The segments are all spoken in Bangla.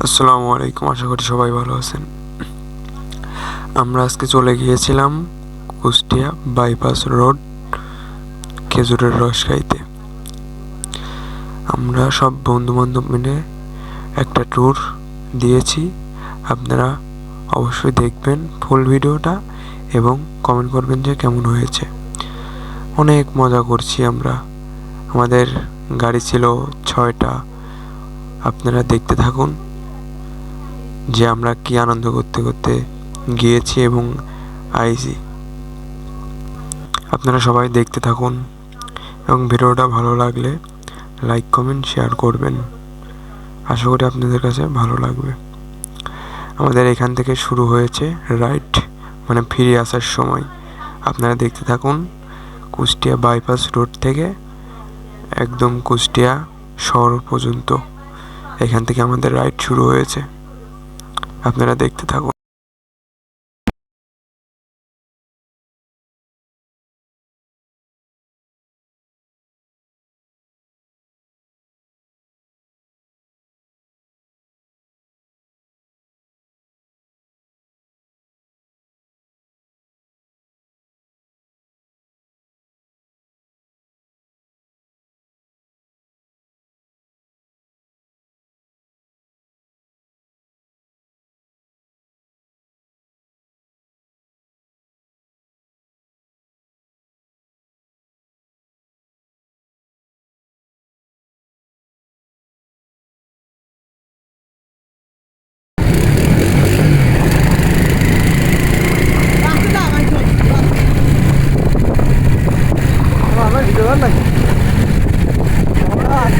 আসসালামু আলাইকুম, আশা করি সবাই ভালো আছেন। আমরা আজকে চলে গিয়েছিলাম কুষ্টিয়া বাইপাস রোড, খেজুরের রস খাইতে। আমরা সব বন্ধু বান্ধব মিলে একটা ট্যুর দিয়েছি। আপনারা অবশ্যই দেখবেন ফুল ভিডিওটা এবং কমেন্ট করবেন যে কেমন হয়েছে। অনেক মজা করছি আমরা। আমাদের গাড়ি ছিল ছয়টা। আপনারা দেখতে থাকুন। যে আমরা কি আনন্দ করতে করতে গিয়েছি এবং আইছি। আপনারা সবাই দেখতে থাকুন এবং ভিডিওটা ভালো লাগলে লাইক কমেন্ট শেয়ার করবেন। আশা করি আপনাদের কাছে ভালো লাগবে। আমাদের এখান থেকে শুরু হয়েছে রাইড মানে ফিরে আসার সময়। আপনারা দেখতে থাকুন কুষ্টিয়া বাইপাস রোড থেকে একদম কুষ্টিয়া শহর পর্যন্ত। এখান থেকে আমাদের রাইড শুরু হয়েছে। আপনারা দেখতে থাকুন।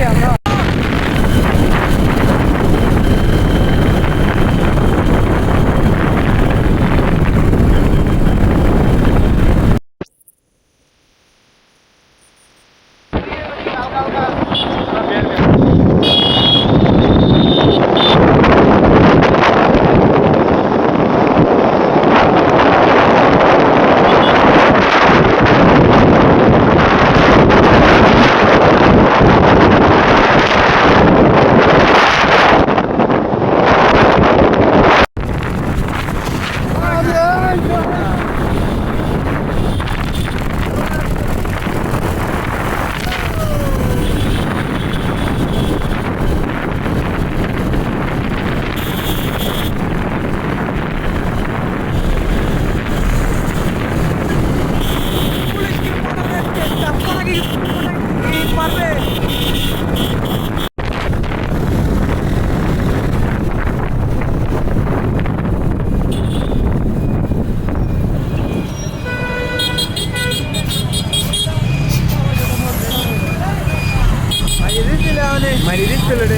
আমরা fill it in.